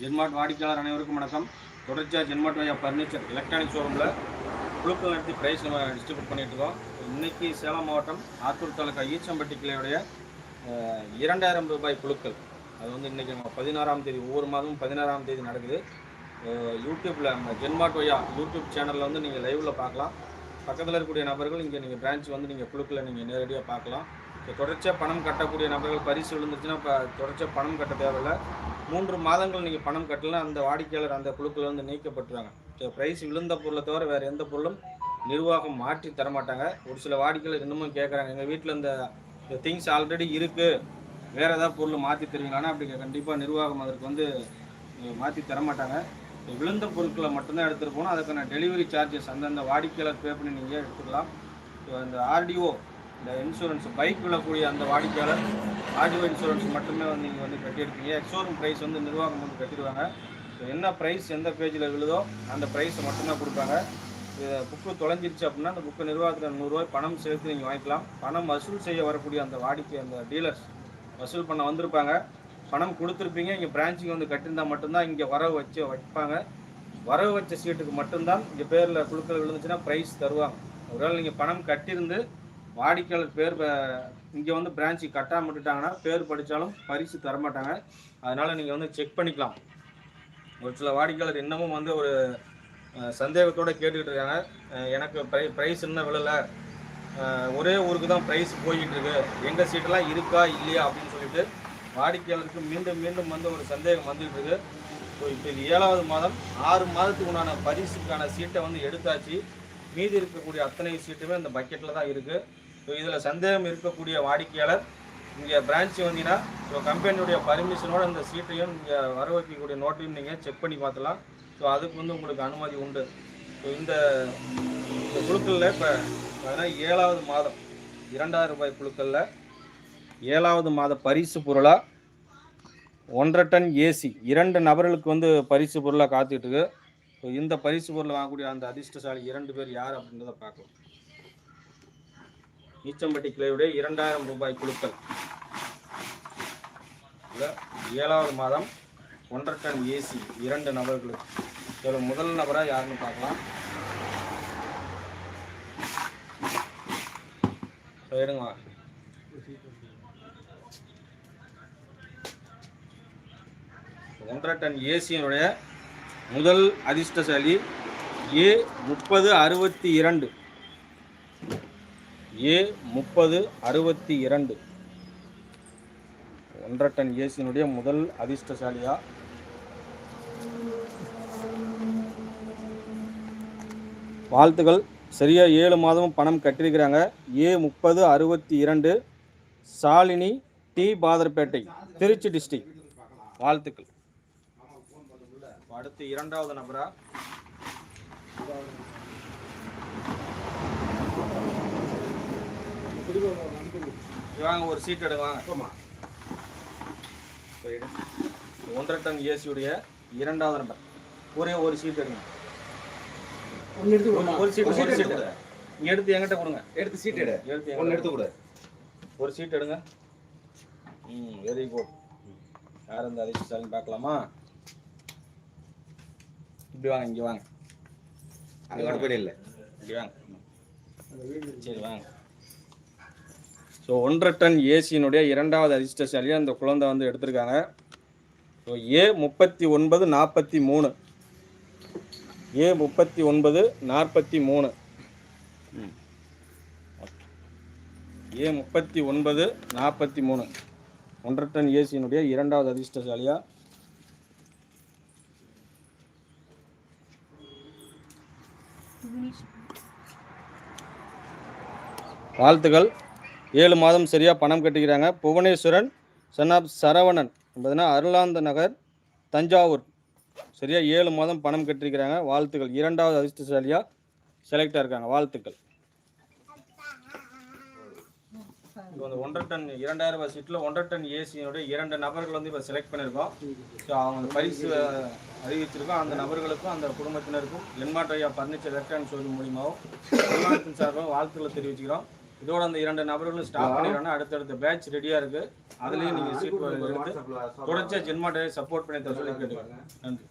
ஜென்மார்ட் வாடிக்கையாளர் அனைவருக்கும் வணக்கம். தொடர்ச்சியாக ஜென்மார்ட் வயா ஃபர்னிச்சர் எலக்ட்ரானிக் ஷோரூமில் குழுக்கள் நடத்தி ப்ரைஸ் நம்ம டிஸ்ட்ரிபியூட் பண்ணிகிட்டு இருக்கோம். இன்றைக்கி சேலம் மாவட்டம் ஆத்தூர் தாலுக்கா ஈச்சம்பட்டி கிளையுடைய இரண்டாயிரம் ரூபாய் குழுக்கள். அது வந்து இன்றைக்கி நம்ம பதினாறாம் தேதி ஒவ்வொரு மாதமும் பதினாறாம் தேதி நடக்குது. யூடியூப்பில் நம்ம ஜென்மார்ட் வையா யூடியூப் சேனலில் வந்து நீங்கள் லைவில் பார்க்கலாம். பக்கத்தில் இருக்கக்கூடிய நபர்கள் இங்கே நீங்கள் பிரான்ச் வந்து நீங்கள் குழுக்களை நீங்கள் நேரடியாக பார்க்கலாம். தொடர்ச்சியாக பணம் கட்டக்கூடிய நபர்கள் பரிசு விழுந்துருச்சுன்னா இப்போ தொடர்ச்சியாக பணம் கட்ட தேவையில்லை. மூன்று மாதங்கள் நீங்கள் பணம் கட்டலாம் அந்த வாடிக்கையாளர் அந்த குழுக்கள் வந்து நீக்கப்பட்டுருவாங்க. ஸோ ப்ரைஸ் விழுந்த பொருளை தவிர வேறு எந்த பொருளும் நிர்வாகம் மாற்றி தர மாட்டாங்க. ஒரு சில வாடிக்கையாளர் இன்னமும் கேட்குறாங்க எங்கள் வீட்டில் இந்த திங்ஸ் ஆல்ரெடி இருக்குது வேறு ஏதாவது பொருள் மாற்றி தருவீங்களானா அப்படி கண்டிப்பாக நிர்வாகம் அதற்கு வந்து மாற்றி தர மாட்டாங்க. விழுந்த பொருட்களை மட்டும்தான் எடுத்துகிட்டு போகணும். அதுக்கான டெலிவரி சார்ஜஸ் அந்தந்த வாடிக்கையாளர் பே பண்ணி நீங்கள் எடுத்துக்கலாம். ஸோ இந்த ஆர்டிஓ இந்த இன்சூரன்ஸ் பைக் விழக்கூடிய அந்த வாடிக்கையாளர் ஆர்டிஓ இன்சூரன்ஸ் மட்டுமே வந்து நீங்கள் வந்து கட்டியிருக்கீங்க. எக்ஸோரூம் ப்ரைஸ் வந்து நிர்வாகம் வந்து கட்டிடுவாங்க ஸோ என்ன ப்ரைஸ் எந்த பேஜில் விழுதோ அந்த ப்ரைஸை மட்டும்தான் கொடுப்பாங்க. புக்கு தொலைஞ்சிருச்சு அப்படின்னா அந்த புக்கு நிர்வாகத்தில் நூறுரூவாய் பணம் சேர்த்து நீங்கள் வாங்கிக்கலாம். பணம் வசூல் செய்ய வரக்கூடிய அந்த வாடிக்கை அந்த டீலர்ஸ் வசூல் பண்ண வந்திருப்பாங்க. பணம் கொடுத்துருப்பீங்க. இங்கே பிரான்ச்சுக்கு வந்து கட்டியிருந்தால் மட்டும்தான் இங்கே வரவு வச்சு வைப்பாங்க. வரவு வச்ச சீட்டுக்கு மட்டும்தான் இங்கே பேரில் குழுக்கள் விழுந்துச்சுன்னா ப்ரைஸ் தருவாங்க. ஒருவேளை நீங்கள் பணம் கட்டியிருந்து வாடிக்கையாளர் பேர் இங்கே வந்து பிரான்ச்சு கட்டாமல் விட்டுட்டாங்கன்னா பேர் படித்தாலும் பரிசு தரமாட்டாங்க. அதனால் நீங்கள் வந்து செக் பண்ணிக்கலாம். ஒரு சில வாடிக்கையாளர் இன்னமும் வந்து ஒரு சந்தேகத்தோடு கேட்டுக்கிட்டு இருக்காங்க. எனக்கு ப்ரை ப்ரைஸ் இன்னும் விழலை. ஒரே ஊருக்கு தான் ப்ரைஸ் போய்கிட்டு இருக்கு. எங்கள் சீட்டெல்லாம் இருக்கா இல்லையா அப்படின்னு சொல்லிட்டு வாடிக்கையாளருக்கு மீண்டும் மீண்டும் வந்து ஒரு சந்தேகம் வந்துகிட்டு இருக்கு. ஸோ இப்போ இது ஏழாவது மாதம். ஆறு மாதத்துக்கு உண்டான பரிசுக்கான சீட்டை வந்து எடுத்தாச்சு. மீதி இருக்கக்கூடிய அத்தனை சீட்டுமே அந்த பக்கெட்டில் தான் இருக்குது ஸோ இதில் சந்தேகம் இருக்கக்கூடிய வாடிக்கையாளர் இங்கே பிரான்ச்சு வந்தீங்கன்னா ஸோ கம்பெனியுடைய பர்மிஷனோட இந்த சீட்டையும் இங்கே வர வைக்கக்கூடிய நோட்டையும் நீங்கள் செக் பண்ணி பார்த்துலாம். ஸோ அதுக்கு வந்து உங்களுக்கு அனுமதி உண்டு. ஸோ இந்த குழுக்களில் இப்போ பார்த்தீங்கன்னா ஏழாவது மாதம் இரண்டாயிரம் ரூபாய் குழுக்களில் ஏழாவது மாத பரிசு பொருளாக ஒன்றரை டன் ஏசி இரண்டு நபர்களுக்கு வந்து பரிசு பொருளாக காத்துட்டுருக்கு ஸோ இந்த பரிசு பொருளை வாங்கக்கூடிய அந்த அதிர்ஷ்டசாலி இரண்டு பேர் யார் அப்படின்றத பார்க்கலாம். நீச்சம்பட்டி கிளையுடைய இரண்டாயிரம் ரூபாய் குழுக்கள். ஏழாவது மாதம் ஒன்றரை டன் ஏசி இரண்டு நபர்களுக்கு இதில் முதல் நபராக யாருன்னு பார்க்கலாம். எடுங்க ஒன்றரை டன் ஏசியினுடைய முதல் அதிர்ஷ்டசாலி ஏ முப்பது அறுபத்தி இரண்டு. ஏ முப்பது அறுபத்தி இரண்டு. ஒன்றரை டன் ஏசியினுடைய முதல் அதிர்ஷ்டசாலியா. வாழ்த்துக்கள். சரியாக ஏழு மாதமும் பணம் கட்டியிருக்கிறாங்க. ஏ முப்பது அறுபத்தி இரண்டு சாலினி டி பாதர்பேட்டை திருச்சி டிஸ்ட்ரிக்ட் வாழ்த்துக்கள். அடுத்து இரண்டாவது நபரா? வாங்க ஒரு சீட் எடுங்க வாங்க. எடு. ஒன்றரை டன் ஏசியுடைய இரண்டாவது நம்பர் ஒரே ஒரு சீட் எடுங்க. ஒரு- ஒரு சீட் ஒரு சீட் இங்க எடுத்து என்கிட்ட கொடுங்க. எடுத்து சீட் எடு. எடுத்து ஒன்று எடுத்து கொடு. ஒரு சீட் எடுங்க. ம் வெரி குட் யார் இந்த அதிர்ஷ்டசாலின்னு பார்க்கலாமா? இப்படி வாங்க இங்கே வாங்க. அங்கே போயிடு இல்லை. இப்படி வாங்க. சரி வாங்க. ஸோ ஒன்றரை டன் ஏசியினுடைய இரண்டாவது அதிர்ஷ்டசாலியாக அந்த குழந்தை வந்து எடுத்திருக்காங்க. ஸோ ஏ முப்பத்தி ஒன்பது நாற்பத்தி மூணு. ஏ முப்பத்தி ஒன்பது நாற்பத்தி மூணு. ஏ முப்பத்தி ஒன்பது நாற்பத்தி மூணு. ஒன்றரை டன் ஏசியினுடைய இரண்டாவது அதிர்ஷ்டசாலியா? வாழ்த்துக்கள். ஏழு மாதம் சரியாக பணம் கட்டிக்கிறாங்க. புவனேஸ்வரன் சன் ஆஃப் சரவணன் என்பதுனா அருளாந்த நகர் தஞ்சாவூர். சரியாக ஏழு மாதம் பணம் கட்டிருக்கிறாங்க வாழ்த்துக்கள். இரண்டாவது அதிர்ஷ்டசாலியாக செலக்டாக இருக்காங்க. வாழ்த்துக்கள். இப்போ அந்த ஒன்றரை டன் இரண்டாயிரம் ரூபாய் சீட்டில் ஒன்றரை டன் ஏசியினுடைய இரண்டு நபர்கள் வந்து இப்போ செலக்ட் பண்ணியிருக்கோம் ஸோ அவங்க பரிசு அறிவிச்சிருக்கோம். அந்த நபர்களுக்கும் அந்த குடும்பத்தினருக்கும் என்மாட்டையா பர்னிச்சர் எலக்ட்ரானிக் ஷோரூம் மூலியமாகவும் நிறுவனத்தின் சார்பாக வாழ்த்துக்களை தெரிவிச்சுக்கிறோம். இதோட அந்த இரண்டு நபர்களும் ஸ்டாப் பண்ணிடுறாங்க. அடுத்தடுத்த பேட்ச் ரெடியாக இருக்கு. அதுலேயும் நீங்கள் சீட் எடுத்து தொடர்ச்சியாக ஜென்மாட்டை சப்போர்ட் பண்ணி தர சொல்லி கேட்டுக்கோங்க நன்றி.